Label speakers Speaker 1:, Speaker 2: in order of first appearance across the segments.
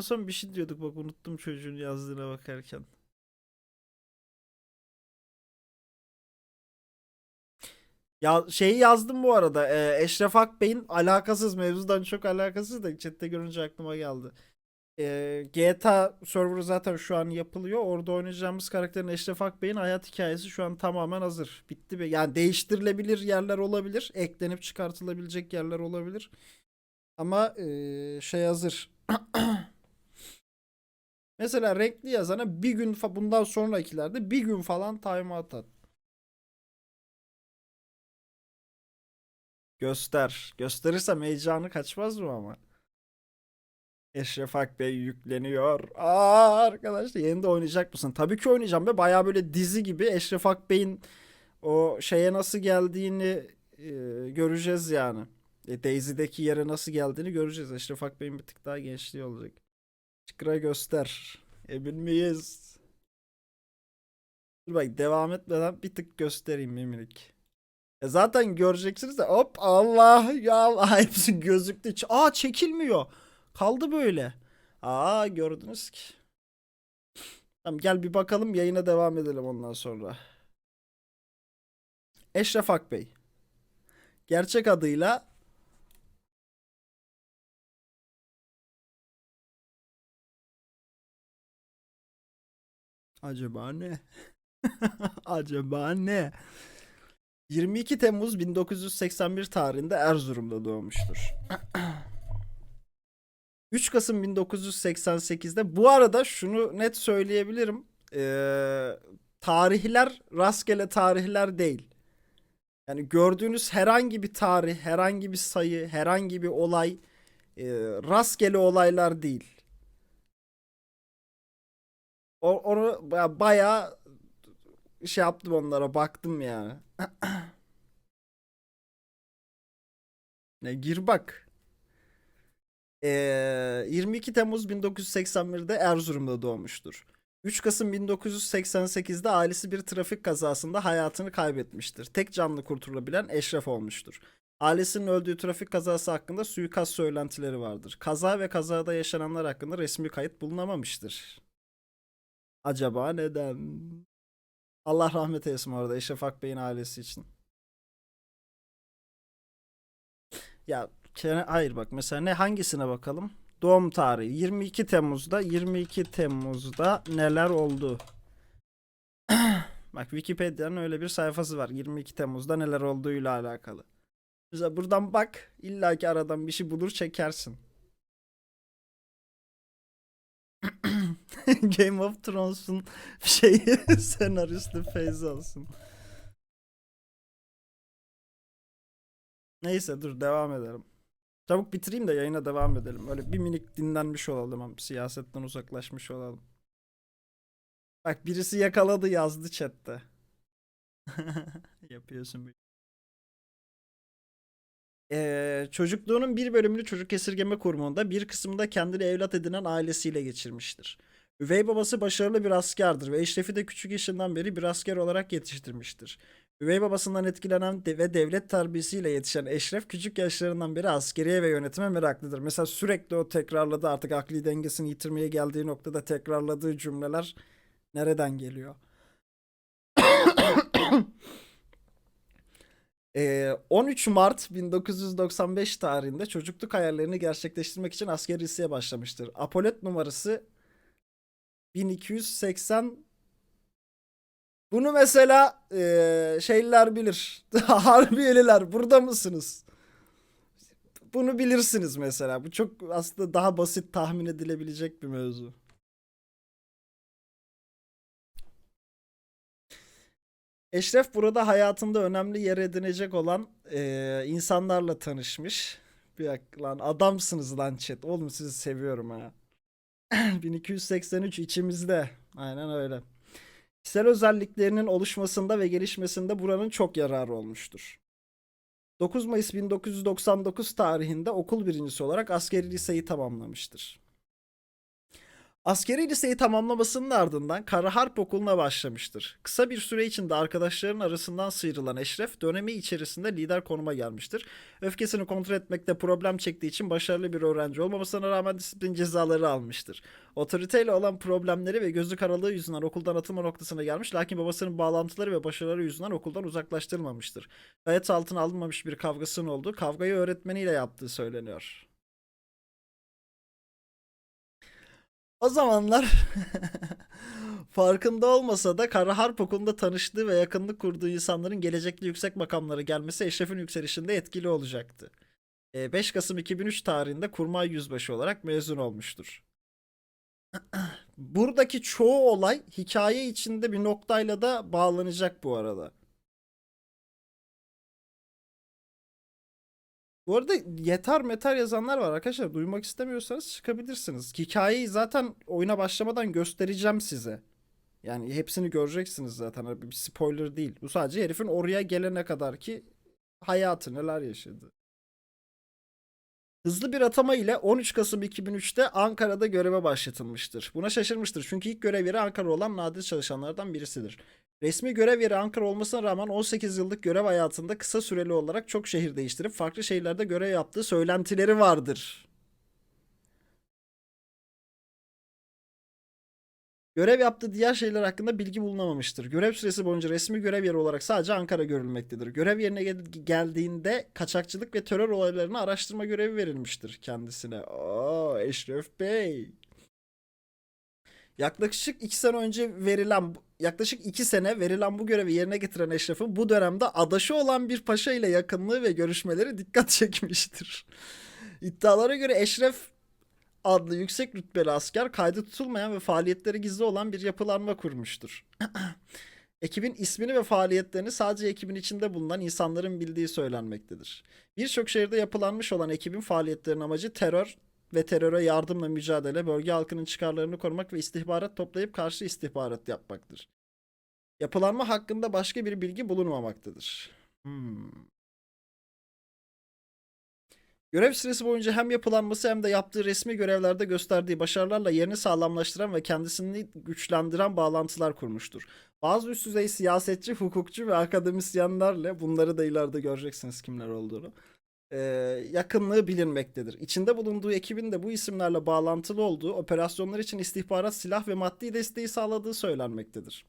Speaker 1: son bir şey diyorduk bak unuttum çocuğun yazdığına bakarken. Ya şeyi yazdım bu arada. e, Eşref Akbey'in alakasız mevzudan çok alakasız da chatte görünce aklıma geldi. E, GTA serverı zaten şu an yapılıyor. Orada oynayacağımız karakterin Eşref Akbey'in hayat hikayesi şu an tamamen hazır. Bitti be. Yani değiştirilebilir yerler olabilir. Eklenip çıkartılabilecek yerler olabilir. Ama e, şey hazır. Mesela renkli yazana bir gün bundan sonrakilerde bir gün falan timeout at. Göster. Gösterirsem heyecanı kaçmaz mı ama? Eşref Akbey yükleniyor. Aa arkadaşlar yeni de oynayacak mısın? Tabii ki oynayacağım be. Baya böyle dizi gibi Eşref Akbey'in o şeye nasıl geldiğini e, göreceğiz yani. E, Daisy'deki yere nasıl geldiğini göreceğiz. Eşref Akbey'in bir tık daha gençliği olacak. Çıkra göster. Emin miyiz? Dur bak devam etmeden bir tık göstereyim mimilik. E zaten göreceksiniz de hop Allah ya hepsi gözüktü. Aa çekilmiyor. Kaldı böyle. Aa gördünüz ki. Tamam gel bir bakalım yayına devam edelim ondan sonra. Eşref Akbey. Gerçek adıyla Acaba ne? Acaba ne? 22 Temmuz 1981 tarihinde Erzurum'da doğmuştur. 3 Kasım 1988'de bu arada şunu net söyleyebilirim. Ee, tarihler rastgele tarihler değil. Yani gördüğünüz herhangi bir tarih, herhangi bir sayı, herhangi bir olay e, rastgele olaylar değil. O, onu baya- bayağı şey yaptım onlara baktım yani. Ne gir bak. Ee, 22 Temmuz 1981'de Erzurum'da doğmuştur. 3 Kasım 1988'de ailesi bir trafik kazasında hayatını kaybetmiştir. Tek canlı kurtulabilen Eşref olmuştur. Ailesinin öldüğü trafik kazası hakkında suikast söylentileri vardır. Kaza ve kazada yaşananlar hakkında resmi kayıt bulunamamıştır. Acaba neden? Allah rahmet eylesin orada Eşref Akbey'in ailesi için. Ya hayır bak mesela ne hangisine bakalım? Doğum tarihi 22 Temmuz'da 22 Temmuz'da neler oldu? Bak Wikipedia'nın öyle bir sayfası var. 22 Temmuz'da neler olduğuyla alakalı. Mesela buradan bak illaki aradan bir şey bulur çekersin. Game of Thrones'un şeyi senaristi Feyzi olsun. Neyse dur devam edelim. Çabuk bitireyim de yayına devam edelim. Öyle bir minik dinlenmiş olalım. Siyasetten uzaklaşmış olalım. Bak birisi yakaladı yazdı chatte. Yapıyorsun bir. Ee, çocukluğunun bir bölümünü çocuk esirgeme kurumunda bir kısmında kendini evlat edinen ailesiyle geçirmiştir. Üvey babası başarılı bir askerdir ve Eşref'i de küçük yaşından beri bir asker olarak yetiştirmiştir. Üvey babasından etkilenen ve devlet terbiyesiyle yetişen Eşref küçük yaşlarından beri askeriye ve yönetime meraklıdır. Mesela sürekli o tekrarladı artık akli dengesini yitirmeye geldiği noktada tekrarladığı cümleler nereden geliyor? Ee, 13 Mart 1995 tarihinde çocukluk hayallerini gerçekleştirmek için askeri liseye başlamıştır. Apolet numarası 1280 bunu mesela eee, şeyler bilir. Harbiyeliler burada mısınız? Bunu bilirsiniz mesela. Bu çok aslında daha basit tahmin edilebilecek bir mevzu. Eşref burada hayatında önemli yer edinecek olan eee, insanlarla tanışmış. Bir lan adamsınız lan chat. Oğlum sizi seviyorum ha. 1283 içimizde. Aynen öyle. Kişisel özelliklerinin oluşmasında ve gelişmesinde buranın çok yararı olmuştur. 9 Mayıs 1999 tarihinde okul birincisi olarak askeri liseyi tamamlamıştır. Askeri liseyi tamamlamasının ardından Kara Harp Okulu'na başlamıştır. Kısa bir süre içinde arkadaşlarının arasından sıyrılan Eşref dönemi içerisinde lider konuma gelmiştir. Öfkesini kontrol etmekte problem çektiği için başarılı bir öğrenci olmamasına rağmen disiplin cezaları almıştır. Otoriteyle olan problemleri ve gözü karalığı yüzünden okuldan atılma noktasına gelmiş lakin babasının bağlantıları ve başarıları yüzünden okuldan uzaklaştırılmamıştır. Kayıt altına alınmamış bir kavgasının olduğu kavgayı öğretmeniyle yaptığı söyleniyor. O zamanlar farkında olmasa da Kara Harp Okulu'nda tanıştığı ve yakınlık kurduğu insanların gelecekte yüksek makamlara gelmesi Eşref'in yükselişinde etkili olacaktı. E, 5 Kasım 2003 tarihinde kurmay yüzbaşı olarak mezun olmuştur. Buradaki çoğu olay hikaye içinde bir noktayla da bağlanacak bu arada. Bu arada yeter meter yazanlar var arkadaşlar. Duymak istemiyorsanız çıkabilirsiniz. Hikayeyi zaten oyuna başlamadan göstereceğim size. Yani hepsini göreceksiniz zaten. Hani Bir spoiler değil. Bu sadece herifin oraya gelene kadar ki hayatı neler yaşadı. Hızlı bir atama ile 13 Kasım 2003'te Ankara'da göreve başlatılmıştır. Buna şaşırmıştır çünkü ilk görev yeri Ankara olan nadir çalışanlardan birisidir. Resmi görev yeri Ankara olmasına rağmen 18 yıllık görev hayatında kısa süreli olarak çok şehir değiştirip farklı şehirlerde görev yaptığı söylentileri vardır. Görev yaptığı diğer şeyler hakkında bilgi bulunamamıştır. Görev süresi boyunca resmi görev yeri olarak sadece Ankara görülmektedir. Görev yerine gel- geldiğinde kaçakçılık ve terör olaylarını araştırma görevi verilmiştir kendisine. Oo, Eşref Bey. Yaklaşık iki sene önce verilen, yaklaşık iki sene verilen bu görevi yerine getiren Eşref'in bu dönemde adaşı olan bir paşa ile yakınlığı ve görüşmeleri dikkat çekmiştir. İddialara göre Eşref adlı yüksek rütbeli asker kaydı tutulmayan ve faaliyetleri gizli olan bir yapılanma kurmuştur. Ekibin ismini ve faaliyetlerini sadece ekibin içinde bulunan insanların bildiği söylenmektedir. Birçok şehirde yapılanmış olan ekibin faaliyetlerinin amacı terör ve teröre yardımla mücadele, bölge halkının çıkarlarını korumak ve istihbarat toplayıp karşı istihbarat yapmaktır. Yapılanma hakkında başka bir bilgi bulunmamaktadır. Hmm. Görev süresi boyunca hem yapılanması hem de yaptığı resmi görevlerde gösterdiği başarılarla yerini sağlamlaştıran ve kendisini güçlendiren bağlantılar kurmuştur. Bazı üst düzey siyasetçi, hukukçu ve akademisyenlerle bunları da ileride göreceksiniz kimler olduğunu. e, yakınlığı bilinmektedir. İçinde bulunduğu ekibin de bu isimlerle bağlantılı olduğu operasyonlar için istihbarat, silah ve maddi desteği sağladığı söylenmektedir.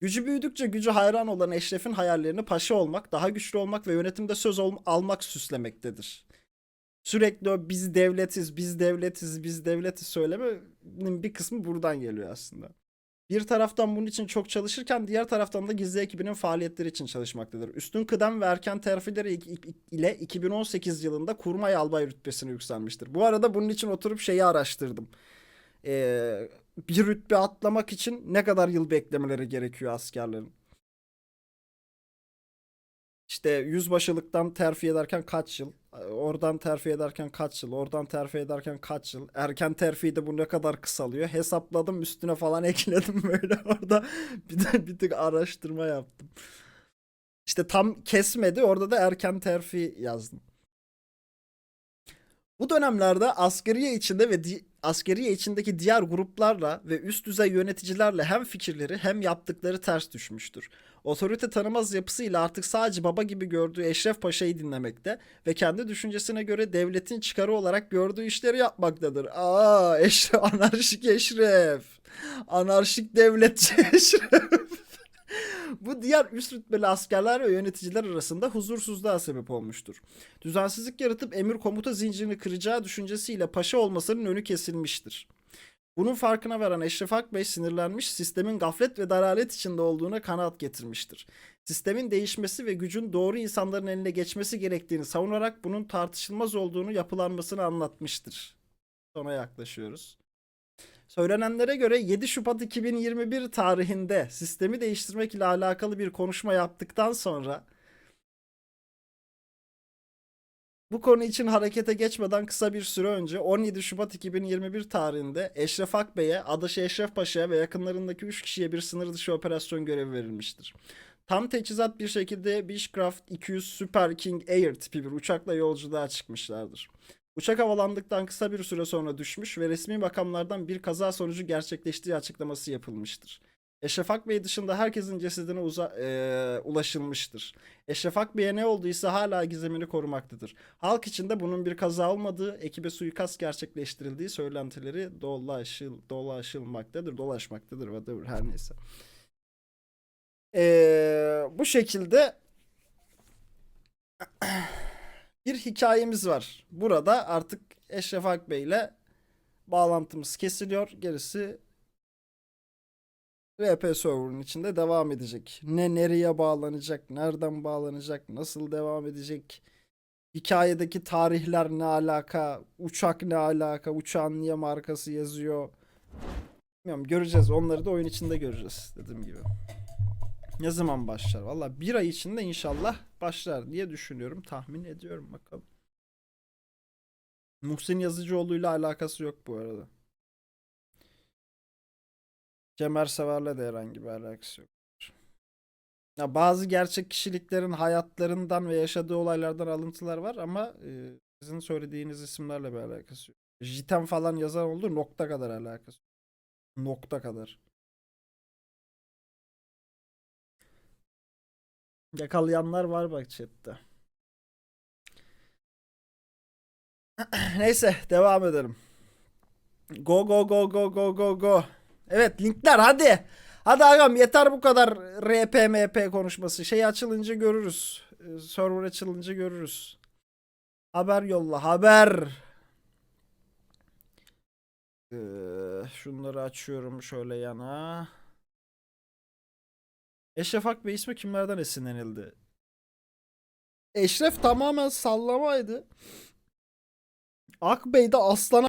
Speaker 1: Gücü büyüdükçe gücü hayran olan Eşref'in hayallerini paşa olmak, daha güçlü olmak ve yönetimde söz almak süslemektedir. Sürekli o biz devletiz, biz devletiz, biz devletiz söylemenin bir kısmı buradan geliyor aslında. Bir taraftan bunun için çok çalışırken diğer taraftan da gizli ekibinin faaliyetleri için çalışmaktadır. Üstün kıdem ve erken terfileri ile 2018 yılında kurmay albay rütbesine yükselmiştir. Bu arada bunun için oturup şeyi araştırdım. Ee, bir rütbe atlamak için ne kadar yıl beklemeleri gerekiyor askerlerin? İşte yüzbaşılıktan terfi ederken kaç yıl? Oradan terfi ederken kaç yıl? Oradan terfi ederken kaç yıl? Erken terfi de bu ne kadar kısalıyor? Hesapladım üstüne falan ekledim böyle orada bir de bir tık araştırma yaptım. İşte tam kesmedi orada da erken terfi yazdım. Bu dönemlerde askeriye içinde ve di- askeriye içindeki diğer gruplarla ve üst düzey yöneticilerle hem fikirleri hem yaptıkları ters düşmüştür. Otorite tanımaz yapısıyla artık sadece baba gibi gördüğü Eşref Paşa'yı dinlemekte ve kendi düşüncesine göre devletin çıkarı olarak gördüğü işleri yapmaktadır. Aa, Eşref, anarşik Eşref. Anarşik devletçi Eşref. Bu diğer üst rütbeli askerler ve yöneticiler arasında huzursuzluğa sebep olmuştur. Düzensizlik yaratıp emir komuta zincirini kıracağı düşüncesiyle paşa olmasının önü kesilmiştir. Bunun farkına varan Eşref Akbey sinirlenmiş, sistemin gaflet ve dalalet içinde olduğuna kanaat getirmiştir. Sistemin değişmesi ve gücün doğru insanların eline geçmesi gerektiğini savunarak bunun tartışılmaz olduğunu yapılanmasını anlatmıştır. Sona yaklaşıyoruz. Söylenenlere göre 7 Şubat 2021 tarihinde sistemi değiştirmek ile alakalı bir konuşma yaptıktan sonra bu konu için harekete geçmeden kısa bir süre önce 17 Şubat 2021 tarihinde Eşref Akbey'e, adaşı Eşref Paşa'ya ve yakınlarındaki 3 kişiye bir sınır dışı operasyon görevi verilmiştir. Tam teçhizat bir şekilde Beechcraft 200 Super King Air tipi bir uçakla yolculuğa çıkmışlardır. Uçak havalandıktan kısa bir süre sonra düşmüş ve resmi makamlardan bir kaza sonucu gerçekleştiği açıklaması yapılmıştır. Eşref Akbey dışında herkesin cesedine uza- eee, ulaşılmıştır. Eşref Akbey'e ne olduysa hala gizemini korumaktadır. Halk içinde bunun bir kaza olmadığı, ekibe suikast gerçekleştirildiği söylentileri dolaşıl, dolaşılmaktadır, dolaşmaktadır, whatever, her neyse. Eee, bu şekilde bir hikayemiz var. Burada artık Eşref Akbey ile bağlantımız kesiliyor. Gerisi RP server'ın içinde devam edecek. Ne nereye bağlanacak, nereden bağlanacak, nasıl devam edecek? Hikayedeki tarihler ne alaka, uçak ne alaka, uçağın niye markası yazıyor? Bilmiyorum göreceğiz. Onları da oyun içinde göreceğiz dediğim gibi. Ne zaman başlar? Valla bir ay içinde inşallah başlar diye düşünüyorum. Tahmin ediyorum bakalım. Muhsin Yazıcıoğlu'yla alakası yok bu arada. Cem Ersever'le de herhangi bir alakası yok. Ya bazı gerçek kişiliklerin hayatlarından ve yaşadığı olaylardan alıntılar var ama e, sizin söylediğiniz isimlerle bir alakası yok. Jiten falan yazan oldu nokta kadar alakası. Nokta kadar. Yakalayanlar var bak chatte. Neyse devam edelim. Go go go go go go go. Evet linkler hadi. Hadi agam yeter bu kadar RP MP konuşması. Şey açılınca görürüz. Ee, Server açılınca görürüz. Haber yolla haber. Ee, şunları açıyorum şöyle yana. Eşref Akbey ismi kimlerden esinlenildi? Eşref tamamen sallamaydı. Akbey de aslana